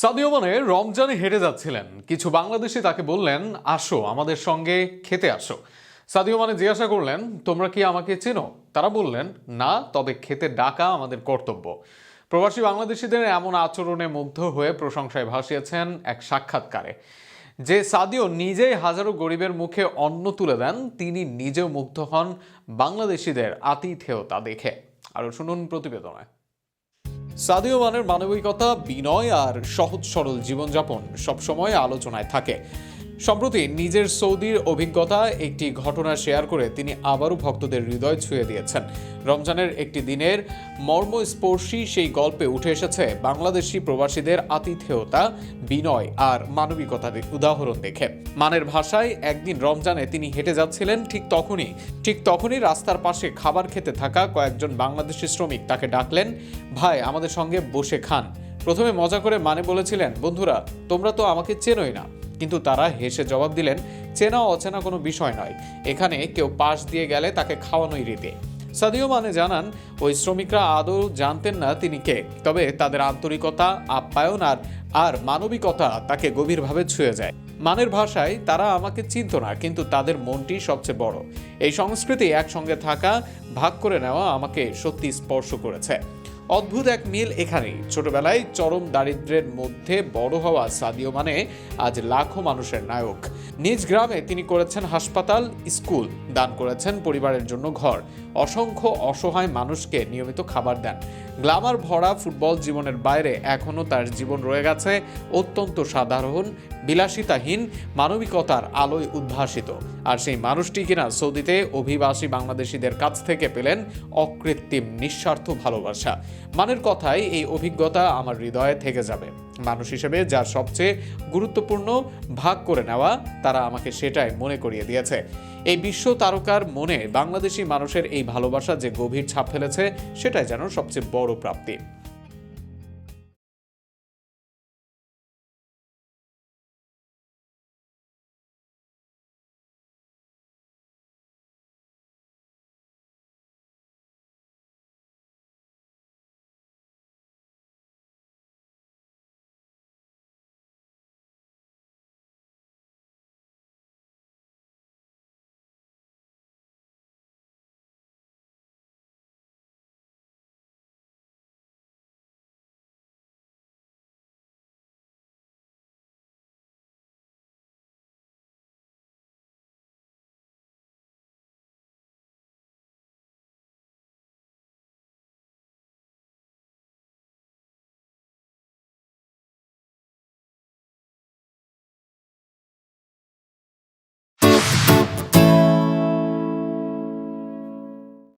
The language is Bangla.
সাদিও মানে রমজানে হেঁটে যাচ্ছিলেন। কিছু বাংলাদেশি তাকে বললেন, আসো, আমাদের সঙ্গে খেতে আসো। সাদিও মানে জিজ্ঞাসা করলেন, তোমরা কি আমাকে চেনো? তারা বললেন, না, তবে খেতে ডাকা আমাদের কর্তব্য। প্রবাসী বাংলাদেশিদের এমন আচরণে মুগ্ধ হয়ে প্রশংসায় ভাসিয়েছেন এক সাক্ষাৎকারে। যে সাদিও নিজেই হাজারো গরিবের মুখে অন্ন তুলে দেন, তিনি নিজেও মুগ্ধ হন বাংলাদেশিদের আতিথেয়তা দেখে। আরও শুনুন প্রতিবেদনায় সাদিও মানের মানবিকতা বিনয় আর সহজ সরল জীবনযাপন সবসময় আলোচনায় থাকে। সম্প্রতি নিজের সৌদির অভিজ্ঞতা একটি ঘটনা শেয়ার করে তিনি আবারও ভক্তদের হৃদয় ছুঁয়ে দিয়েছেন। রমজানের একটি দিনের মর্মস্পর্শী সেই গল্পে উঠে এসেছে বাংলাদেশি প্রবাসীদের আতিথেয়তা, বিনয় আর মানবিকতার উদাহরণ দেখে। মানের ভাষায়, একদিন রমজানে তিনি হেঁটে যাচ্ছিলেন ঠিক তখনই। ঠিক তখনই রাস্তার পাশে খাবার খেতে থাকা কয়েকজন বাংলাদেশি শ্রমিক তাকে ডাকলেন, ভাই, আমাদের সঙ্গে বসে খান। প্রথমে মজা করে মানে বলেছিলেন, বন্ধুরা, তোমরা তো আমাকে চেনোই না। কিন্তু তারা হেসে জবাব দিলেন, চেনা অচেনা কোনো বিষয় নয়। এখানে কেউ পাশ দিয়ে গেলে তাকে খাওয়ানোই রীতি। সাদিও মানে জানান, ওই শ্রমিকরা আদৌ জানতেন না তিনি কে, তবে তাদের আন্তরিকতা, আপ্যায়ন আর আর মানবিকতা তাকে গভীরভাবে ছুঁয়ে যায়। মানের ভাষায়, তারা আমাকে চিনত না, কিন্তু তাদের মনটি সবচেয়ে বড়। এই সংস্কৃতি একসঙ্গে থাকা, ভাগ করে নেওয়া আমাকে সত্যি স্পর্শ করেছে। অদ্ভুত এক মিল এখানেই। ছোটবেলায় চরম দারিদ্র্যের মধ্যে বড় হওয়া সাদিও মানে আজ লাখো মানুষের নায়ক। নিজ গ্রামে তিনি করেছেন হাসপাতাল, স্কুল, দান করেছেন পরিবারের জন্য ঘর। অসংখ্য অসহায় মানুষকে নিয়মিত খাবার দেন। গ্লামার ভরা ফুটবল জীবনের বাইরে এখনও তার জীবন রয়ে গেছে অত্যন্ত সাধারণ, বিলাসিতাহীন, মানবিকতার আলোয় উদ্ভাসিত। আর সেই মানুষটি কিনা সৌদিতে অভিবাসী বাংলাদেশিদের কাছ থেকে পেলেন অকৃত্রিম, নিঃস্বার্থ ভালোবাসা। মানের কথায় এই অভিজ্ঞতা আমার হৃদয়ে থেকে যাবে। মানুষ হিসেবে যার সবচেয়ে গুরুত্বপূর্ণ ভাগ করে নেওয়া, তারা আমাকে সেটাই মনে করিয়ে দিয়েছে। এই বিশ্ব তারকার মনে বাংলাদেশি মানুষের এই ভালোবাসা যে গভীর ছাপ ফেলেছে, সেটাই যেন সবচেয়ে বড় প্রাপ্তি।